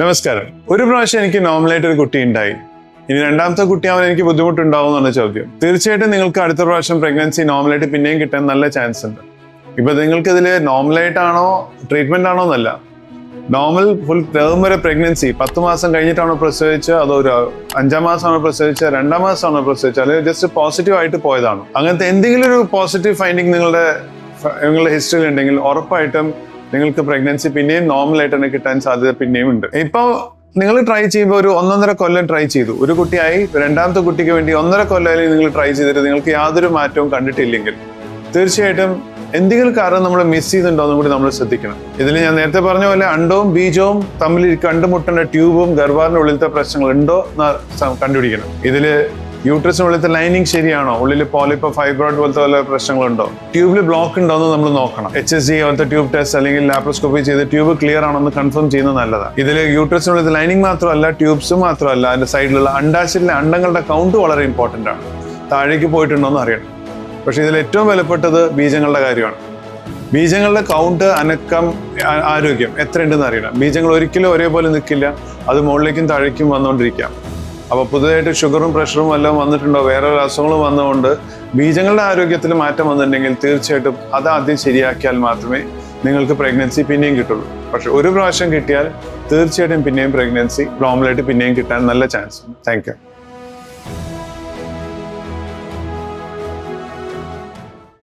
നമസ്കാരം. ഒരു പ്രാവശ്യം എനിക്ക് നോർമലായിട്ട് ഒരു കുട്ടി ഉണ്ടായി. ഇനി രണ്ടാമത്തെ കുട്ടിയാവാൻ എനിക്ക് ബുദ്ധിമുട്ടുണ്ടാവും എന്നാണ് ചോദ്യം. തീർച്ചയായിട്ടും നിങ്ങൾക്ക് അടുത്ത പ്രാവശ്യം പ്രഗ്നൻസി നോർമലായിട്ട് പിന്നെയും കിട്ടാൻ നല്ല ചാൻസ് ഉണ്ട്. ഇപ്പൊ നിങ്ങൾക്ക് ഇതിൽ നോർമലായിട്ടാണോ ട്രീറ്റ്മെന്റ് ആണോ എന്നല്ല. നോർമൽ ഫുൾ ടേം വരെ പ്രഗ്നൻസി പത്ത് മാസം കഴിഞ്ഞിട്ടാണോ പ്രസവിച്ച അതോ ഒരു അഞ്ചാം മാസമാണോ പ്രസവിച്ച രണ്ടാം മാസമാണോ പ്രസവിച്ച അല്ലെങ്കിൽ ജസ്റ്റ് പോസിറ്റീവ് ആയിട്ട് പോയതാണോ? അങ്ങനത്തെ എന്തെങ്കിലും ഒരു പോസിറ്റീവ് ഫൈൻഡിങ് നിങ്ങളുടെ നിങ്ങളുടെ ഹിസ്റ്ററിയിൽ ഉണ്ടെങ്കിൽ ഉറപ്പായിട്ടും നിങ്ങൾക്ക് പ്രഗ്നൻസി പിന്നെയും നോർമൽ ആയിട്ട് തന്നെ കിട്ടാൻ സാധ്യത പിന്നെയും ഉണ്ട്. ഇപ്പോൾ നിങ്ങൾ ട്രൈ ചെയ്യുമ്പോൾ ഒരു ഒന്നൊന്നര കൊല്ലം ട്രൈ ചെയ്തു. ഒരു കുട്ടിയായി രണ്ടാമത്തെ കുട്ടിക്ക് വേണ്ടി ഒന്നര കൊല്ലം നിങ്ങൾ ട്രൈ ചെയ്തിട്ട് നിങ്ങൾക്ക് യാതൊരു മാറ്റവും കണ്ടിട്ടില്ലെങ്കിൽ തീർച്ചയായിട്ടും എന്തെങ്കിലും കാരണം നമ്മൾ മിസ് ചെയ്യുന്നുണ്ടോ എന്നും കൂടി നമ്മൾ ശ്രദ്ധിക്കണം. ഇതിൽ ഞാൻ നേരത്തെ പറഞ്ഞ പോലെ അണ്ടവും ബീജവും തമ്മിൽ കണ്ടുമുട്ടേണ്ട ട്യൂബും ഗർഭാറിന്റെ ഉള്ളിലത്തെ പ്രശ്നങ്ങൾ ഉണ്ടോ എന്ന് കണ്ടുപിടിക്കണം. ഇതിൽ യൂട്രസിനുള്ളിലത്തെ ലൈനിങ് ശരിയാണോ? ഉള്ളിൽ പോളിപ്പോ ഫൈബ്രോയിഡ് പോലത്തെ വല്ല പ്രശ്നങ്ങളുണ്ടോ? ട്യൂബിൽ ബ്ലോക്ക് ഉണ്ടോ എന്ന് നമ്മൾ നോക്കണം. എച്ച് എസ് ജി പോലത്തെ ട്യൂബ് ടെസ്റ്റ് അല്ലെങ്കിൽ ലാപ്രോസ്കോപ്പി ചെയ്ത് ട്യൂബ് ക്ലിയർ ആണെന്ന് കൺഫേം ചെയ്യുന്നത് നല്ലതാണ് ഇതിൽ യൂട്രസിനുള്ളിൽ ലൈനിങ് മാത്രമല്ല ട്യൂബ്സ് മാത്രമല്ല അതിന്റെ സൈഡിലുള്ള അണ്ടാശിലെ അണ്ടങ്ങളുടെ കൗണ്ട് വളരെ ഇമ്പോർട്ടന്റ് ആണ്. താഴേക്ക് പോയിട്ടുണ്ടോ എന്ന് അറിയണം. പക്ഷെ ഇതിൽ ഏറ്റവും വിലപ്പെട്ടത് ബീജങ്ങളുടെ കാര്യമാണ്. ബീജങ്ങളുടെ കൗണ്ട് അനക്കം ആരോഗ്യം എത്രയുണ്ടെന്ന് അറിയണം. ബീജങ്ങൾ ഒരിക്കലും ഒരേപോലെ നിൽക്കില്ല. അത് മുകളിലേക്കും താഴേക്കും വന്നുകൊണ്ടിരിക്കാം. അപ്പോൾ പുതുതായിട്ട് ഷുഗറും പ്രഷറും എല്ലാം വന്നിട്ടുണ്ടോ? വേറെ അസുഖങ്ങളും വന്നുകൊണ്ട് ബീജങ്ങളുടെ ആരോഗ്യത്തിൽ മാറ്റം വന്നിട്ടുണ്ടെങ്കിൽ തീർച്ചയായിട്ടും അത് ആദ്യം ശരിയാക്കിയാൽ മാത്രമേ നിങ്ങൾക്ക് പ്രഗ്നൻസി പിന്നെയും കിട്ടുള്ളൂ. പക്ഷെ ഒരു പ്രാവശ്യം കിട്ടിയാൽ തീർച്ചയായിട്ടും പിന്നെയും പ്രഗ്നൻസി നോർമലായിട്ട് പിന്നെയും കിട്ടാൻ നല്ല ചാൻസ് ഉണ്ട് താങ്ക് യു